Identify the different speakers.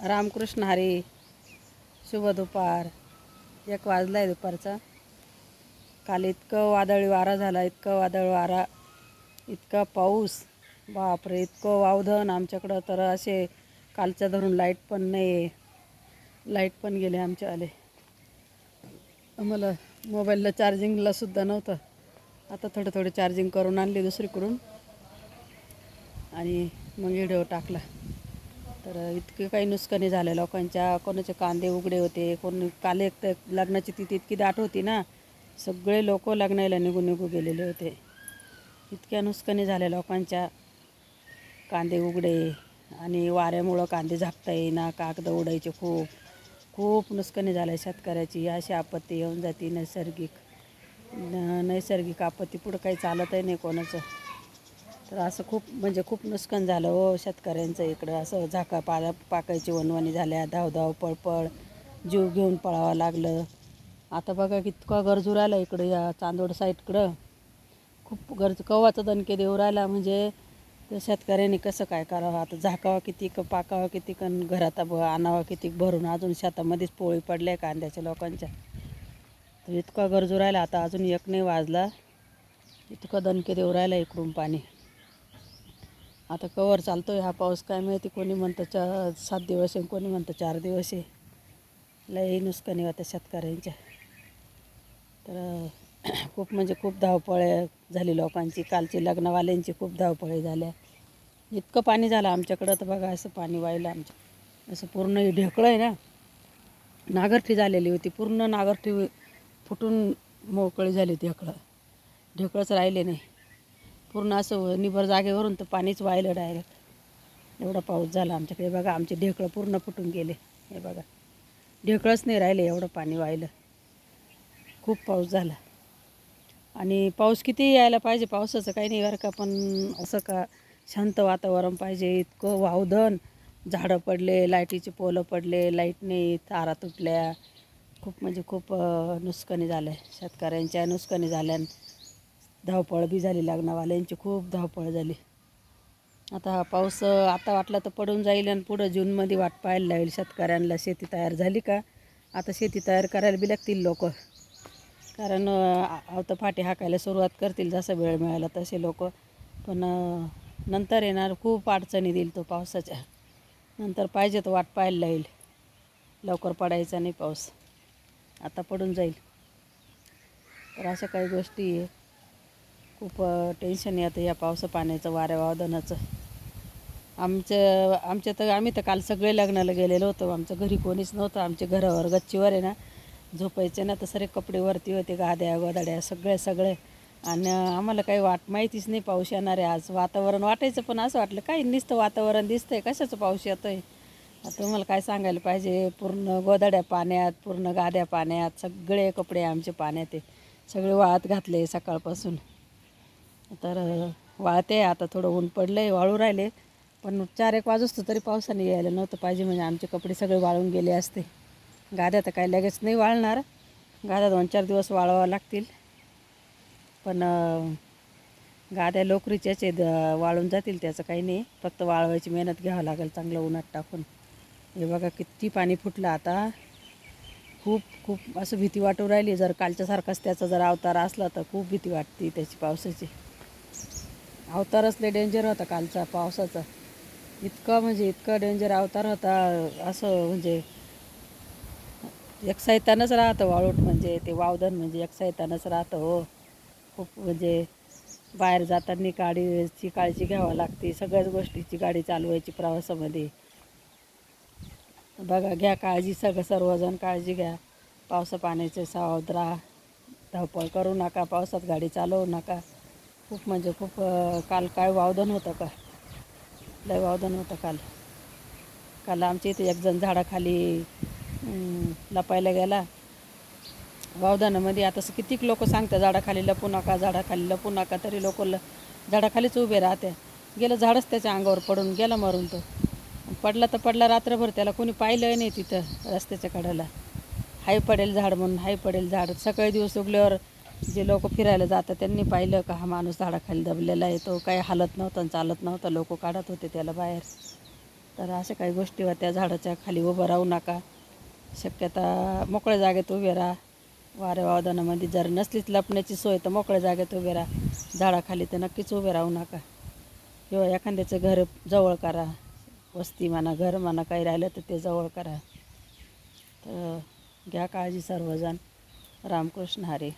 Speaker 1: रामकृष्ण हरी शुभ दुपार. एक वाजला आहे दुपारचा. काल इतकं वादळी वारा झाला इतकं वादळ वारा इतका पाऊस. बापरे इतकं वावधन आमच्याकडं. तर असे कालच्या धरून लाइट पण नाही आहे लाइट पण गेले आमच्यावाले आम्हाला मोबाईलला चार्जिंगला सुद्धा नव्हतं. आता थोडं थोडं चार्जिंग करून आणली दुसरीकडून. आणि मग व्हिडिओ टाकला. तर इतके काही नुकसानी झालं. लोकांच्या कोणाचे कांदे उघडे होते कोण काल एक तर लग्नाची तिथी इतकी दाट होती ना सगळे लोक लग्नाला निघून निघू गेलेले होते. इतक्या नुकसानी झाल्या लोकांच्या कांदे उघडे आणि वाऱ्यामुळं कांदे झाकता येईना कागद उडायचे खूप. खूप नुकसानी झाल्या शेतकऱ्याची. अशी आपत्ती येऊन जाते नैसर्गिक. न नैसर्गिक आपत्ती पुढं काही चालतही नाही कोणाचं. तर असं खूप म्हणजे खूप नुकसान झालं हो शेतकऱ्यांचं इकडं. असं झाका पाला पाकायची वणवणी झाल्या धावधाव पळपळ जीव घेऊन पळावं लागलं. आता बघा कितका गरजू राहिला इकडं या चांदोड साईडकडं. खूप गरज कवाचा दणके देऊ राहिला. म्हणजे तर शेतकऱ्यांनी कसं काय करावं? आता झाकावं किती क पाकावं किती कन घरात ब आणावं किती भरून? अजून शेतामध्येच पोळी पडल्या कांद्याच्या लोकांच्या. तर इतका गरजू राहिला. आता अजून एक नाही वाजला. इतकं दणके देऊ राहिला इकडून पाणी. आता कवर चालतो आहे हा पाऊस. काय माहिती कोणी म्हणतं चा सात दिवस आहे कोणी म्हणतं चार दिवस आहे. लई नुकसानी होत्या शेतकऱ्यांच्या. तर खूप म्हणजे खूप धावपळे झाली लोकांची. कालची लग्नवाल्यांची खूप धावपळे झाल्या. इतकं पाणी झालं आमच्याकडं तर बघा असं पाणी वाहिलं आमच्या. असं पूर्ण ढेकळं आहे ना. नागरठी झालेली होती. पूर्ण नागरठी फुटून मोकळी झाली होती ढेकळं. ढेकळंच राहिले नाही. पूर्ण असं निभर जागेवरून तर पाणीच वाहिलं डायरेक्ट एवढा पाऊस झाला आमच्याकडे. बघा आमचे ढेकळं पूर्ण फुटून गेले. हे बघा. ढेकळंच नाही राहिले एवढं पाणी वाहिलं. खूप पाऊस झाला. आणि पाऊस किती यायला पाहिजे? पावसाचं काही नाही बरं का पण असं का शांत वातावरण पाहिजे. इतकं वावधन झाडं पडले लाईटीचे पोलं पडले लाइट नाही तारा तुटल्या. खूप म्हणजे खूप अं, नुकसानी झालं आहे शेतकऱ्यांच्या नुकसानी झाल्या धावपळ बी झाली लग्नावाल्यांची खूप धावपळ झाली. आता हा पाऊस आता वाटला तर पडून जाईल आणि पुढं जूनमध्ये वाट पाहायला लागेल. शेतकऱ्यांना शेती तयार झाली का? आता शेती तयार करायला बी लागतील लोक. कारण आता फाटे हाकायला सुरुवात करतील जसा वेळ मिळाला तसे लोक. पण नंतर येणार खूप अडचणी देईल तो पावसाच्या. नंतर पाहिजे तो वाट पाहायला लागेल. लवकर पडायचा नाही पाऊस. आता पडून जाईल. तर अशा काही गोष्टी आहे. खूप टेन्शन येतं या पावसा पाण्याचं वाऱ्या वादनाचं. आमचं आमच्या तर आम्ही तर काल सगळे लग्नाला गेलेलो होतो. आमच्या घरी कोणीच नव्हतं. आमच्या घरावर गच्चीवर आहे ना झोपायचे ना तर सगळे कपडे वरती होते गाद्या गोदाड्या सगळे सगळे. आणि आम्हाला काही वाट माहितीच नाही पाऊस येणार आहे आज. वातावरण वाटायचं पण असं वाटलं काही नुसतं वातावरण दिसतं आहे कशाचं पाऊस येतोय? आता तुम्हाला काय सांगायला पाहिजे? पूर्ण गोदाड्या पाण्यात पूर्ण गाद्या पाण्यात सगळे कपडे आमचे पाण्यात आहे. सगळे वाहत घातले सकाळपासून. तर वाळते. आता थोडं ऊन पडलं आहे वाळू राहिले. पण चार एक वाजतो तरी पावसाने यायला नव्हतं पाहिजे. म्हणजे आमचे कपडे सगळे वाळून गेले असते. गाद्या तर काही लगेच नाही वाळणार. गाद्या दोन चार दिवस वाळवावं लागतील. पण गाद्या लोकरीच्याच आहेत. वाळून जातील त्याचं काही नाही. फक्त वाळवायची मेहनत घ्यावं लागेल चांगलं उन्हात टाकून. हे बघा किती पाणी फुटलं आता. खूप खूप असं भीती वाटू राहिली. जर कालच्यासारखाच त्याचा जर अवतार असला तर खूप भीती वाटते त्याची पावसाची. अवतारच लय डेंजर होता कालचा पावसाचा. इतका म्हणजे इतका डेंजर अवतार होता असं म्हणजे एक राहतं वाळूट म्हणजे ते वावदन म्हणजे एक राहतं हो. खूप म्हणजे बाहेर जाताना गाडीची काळजी घ्यावी लागते सगळ्याच गोष्टीची गाडी चालवायची प्रवासामध्ये. बघा घ्या काळजी सगळं सर्वजण काळजी घ्या. पावसा पाण्याचे सावध राहा. धावपळ करू नका पावसात गाडी चालवू नका. खूप म्हणजे खूप काल काय वावदन होतं का? लय वावदन होतं काल. काल आमच्या इथे एकजण झाडाखाली लपायला गेला. वावदानामध्ये आता असं कितीक लोक सांगतात झाडाखाली लपू नका झाडाखाली लपू नका तरी लोक ल झाडाखालीच उभे राहते. गेलं झाडच त्याच्या अंगावर पडून गेला मरून तो. पडला तर पडला रात्रभर त्याला कोणी पाहिलं नाही तिथं रस्त्याच्या कडेला हाय पडेल झाड म्हणून हाय पडेल झाड. सकाळी दिवस उगल्यावर जे लोक फिरायला जातात त्यांनी पाहिलं का हा माणूस झाडाखाली दबलेला आहे तो काही हालत नव्हता आणि चालत नव्हता लोक काढत होते त्याला बाहेर. तर अशा काही गोष्टी त्या झाडाच्या खाली उभं राहू नका. शक्यता मोकळ्या जागेत उभे राहा. वाऱ्या वावदानामध्ये जर नसलीच लपण्याची सोय तर मोकळ्या जागेत उभे राहा. झाडाखाली तर नक्कीच उभे राहू नका. किंवा एखाद्याचं घर जवळ करा. वस्ती म्हणा घर म्हणा काही राहिलं तर ते जवळ करा. तर घ्या काळजी सर्वजण. रामकृष्ण हरे.